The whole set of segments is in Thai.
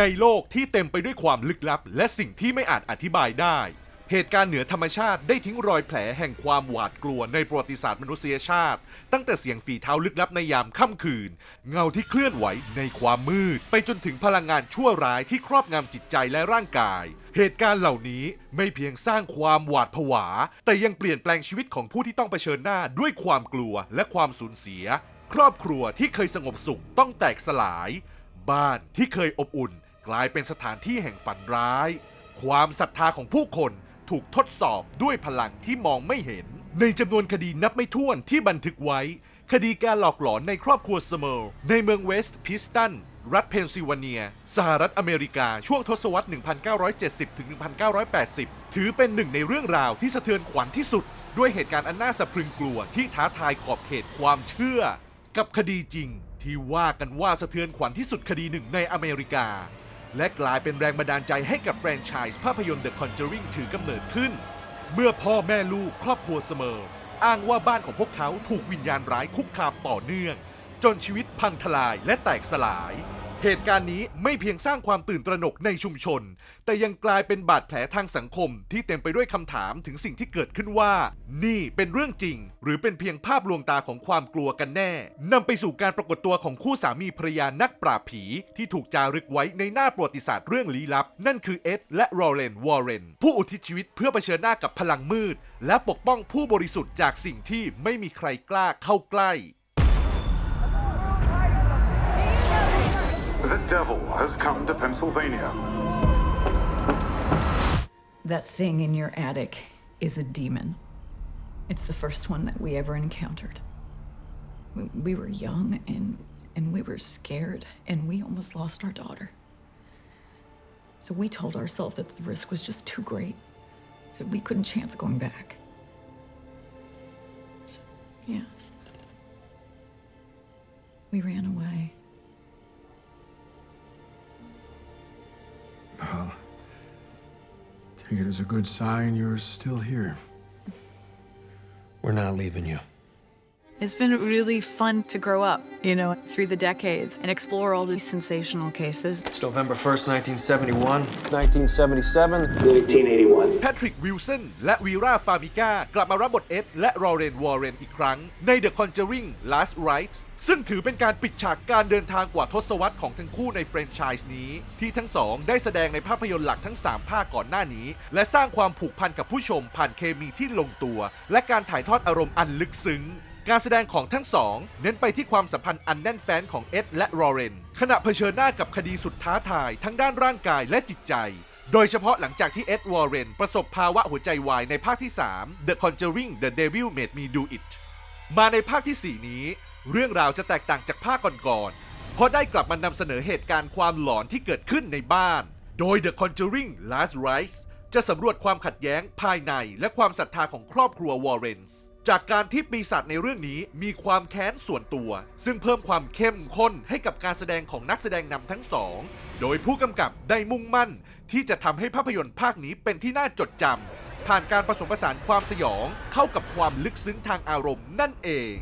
ในโลกที่เต็มไปด้วยความลึกลับ และสิ่งที่ไม่อาจอธิบายได้ เหตุการณ์เหนือธรรมชาติได้ทิ้งรอยแผลแห่งความหวาดกลัวในประวัติศาสตร์มนุษยชาติ ตั้งแต่เสียงฝีเท้าลึกลับในยามค่ำคืน เงาที่เคลื่อนไหวในความมืด ไปจนถึงพลังงานชั่วร้ายที่ครอบงำจิตใจและร่างกาย เหตุการณ์เหล่านี้ไม่เพียงสร้างความหวาดผวา แต่ยังเปลี่ยนแปลงชีวิตของผู้ที่ต้องเผชิญหน้าด้วยความกลัวและความสูญเสีย ครอบครัวที่เคยสงบสุขต้องแตกสลาย บ้านที่เคยอบอุ่น กลายเป็นสถานที่แห่งฝันร้าย ความศรัทธาของผู้คนถูกทดสอบด้วยพลังที่มองไม่เห็น ในจำนวนคดีนับไม่ถ้วนที่บันทึกไว้ คดีการหลอกหลอนในครอบครัวสเมอในเมืองเวสต์พิสตันรัฐเพนซิลเวเนีย สหรัฐอเมริกา ช่วงทศวรรษ 1970 ถึง 1980 ถือเป็นหนึ่งในเรื่องราวที่สะเทือนขวัญที่สุด ด้วยเหตุการณ์อันน่าสะพรึงกลัวที่ท้าทายขอบเขตความเชื่อ กับคดีจริง ที่ว่ากันว่าสะเทือนขวัญที่สุดคดีหนึ่งในอเมริกา และกลายเป็นแรงบันดาลใจให้กับแฟรนไชส์ภาพยนตร์ The Conjuring ถือกำเนิดขึ้น เมื่อพ่อแม่ลูกครอบครัวเสมอ อ้างว่าบ้านของพวกเขาถูกวิญญาณร้ายคุกคามต่อเนื่อง จนชีวิตพังทลายและแตกสลาย เหตุการณ์นี้ไม่เพียงสร้างความตื่นตระหนกในชุมชน แต่ยังกลายเป็นบาดแผลทางสังคมที่เต็มไปด้วยคำถามถึงสิ่งที่เกิดขึ้นว่า นี่เป็นเรื่องจริง หรือเป็นเพียงภาพลวงตาของความกลัวกันแน่นำไปสู่การปรากฏตัวของคู่สามีภรรยานักปราบผี ที่ถูกจารึกไว้ในหน้าประวัติศาสตร์เรื่องลี้ลับ นั่นคือเอ็ดและโรเลนวอร์เรนผู้อุทิศชีวิตเพื่อเผชิญหน้ากับพลังมืด และปกป้องผู้บริสุทธิ์จากสิ่งที่ไม่มีใครกล้าเข้าใกล้ The devil has come to Pennsylvania. That thing in your attic is a demon. It's the first one that we ever encountered. We, we were young and and we were scared and we almost lost our daughter. So we told ourselves that the risk was just too great. So we couldn't chance going back. So, yes. We ran away. Take it as a good sign you're still here. We're not leaving you. It's been really fun to grow up, you know, through the decades and explore all these sensational cases. It's November 1st, 1971. 1977. 1981. แพทริกวิลสันและวีราฟามิก้ากลับมารับบทเอ็ดและรอเรนวอร์เรนอีกครั้ง ใน The Conjuring Last Rites ซึ่งถือเป็นการปิดฉากการเดินทางกว่าทศวรรษของทั้งคู่ในแฟรนไชส์นี้ ที่ทั้งสองได้แสดงในภาพยนตร์หลักทั้ง 3 ภาคก่อนหน้านี้ และสร้างความผูกพันกับผู้ชมผ่านเคมีที่ลงตัว และการถ่ายทอดอารมณ์อันลึกซึ้ง การแสดงของทั้งสอง เน้นไปที่ความสัมพันธ์อันแน่นแฟ้นของเอ็ดและรอเรน ขณะเผชิญหน้ากับคดีสุดท้าทายทั้งด้านร่างกายและจิตใจ โดยเฉพาะหลังจากที่เอ็ดวอร์เรนประสบภาวะหัวใจวายในภาคที่ 3 The Conjuring The Devil Made Me Do It มาในภาคที่ 4 นี้ เรื่องราวจะแตกต่างจากภาคก่อนๆ เพราะได้กลับมานำเสนอเหตุการณ์ความหลอนที่เกิดขึ้นในบ้าน โดย The Conjuring Last Rites จะสำรวจความขัดแย้งภายในและความศรัทธาของครอบครัววอร์เรนส์ จากการที่ปีศาจในเรื่องนี้มีความแค้นส่วนตัว ซึ่งเพิ่มความเข้มข้นให้กับการแสดงของนักแสดงนำทั้งสอง โดยผู้กำกับได้มุ่งมั่น ที่จะทำให้ภาพยนตร์ภาคนี้เป็นที่น่าจดจำผ่านการผสมผสานความสยองเข้ากับความลึกซึ้งทางอารมณ์นั่นเอง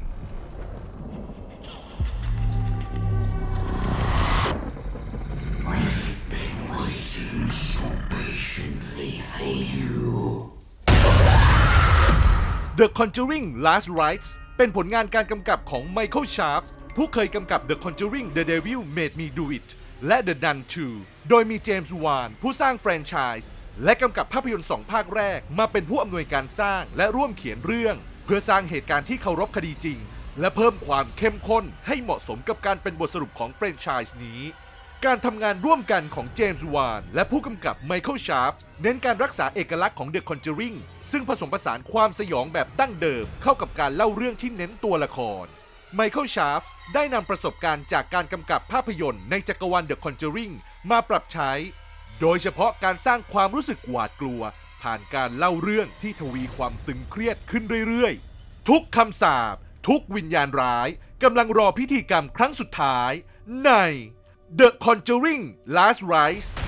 The Conjuring Last Rites เป็นผลงานการกำกับของ Michael Shaft ผู้เคยกำกับ The Conjuring The Devil Made Me Do It และ The Nun 2 โดยมีเจมส์วานผู้สร้างแฟรนไชส์และกำกับภาพยนตร์สองภาคแรก มาเป็นผู้อำนวยการสร้างและร่วมเขียนเรื่อง เพื่อสร้างเหตุการณ์ที่เคารพคดีจริง และเพิ่มความเข้มข้นให้เหมาะสมกับการเป็นบทสรุปของแฟรนไชส์นี้ การทำงานร่วมกันของเจมส์วานและผู้กำกับไมเคิลชาร์ฟเน้นการรักษาเอกลักษณ์ของ The Conjuring ซึ่งผสมผสานความสยองแบบดั้งเดิม เข้ากับการเล่าเรื่องที่เน้นตัวละครไมเคิลชาร์ฟได้นำประสบการณ์จากการกำกับภาพยนตร์ในจักรวาล The Conjuring มาปรับใช้ โดยเฉพาะการสร้างความรู้สึกหวาดกลัว ผ่านการเล่าเรื่องที่ทวีความตึงเครียดขึ้นเรื่อยๆ ทุกคำสาปทุกวิญญาณร้ายกำลังรอพิธีกรรมครั้งสุดท้ายใน The Conjuring Last Rites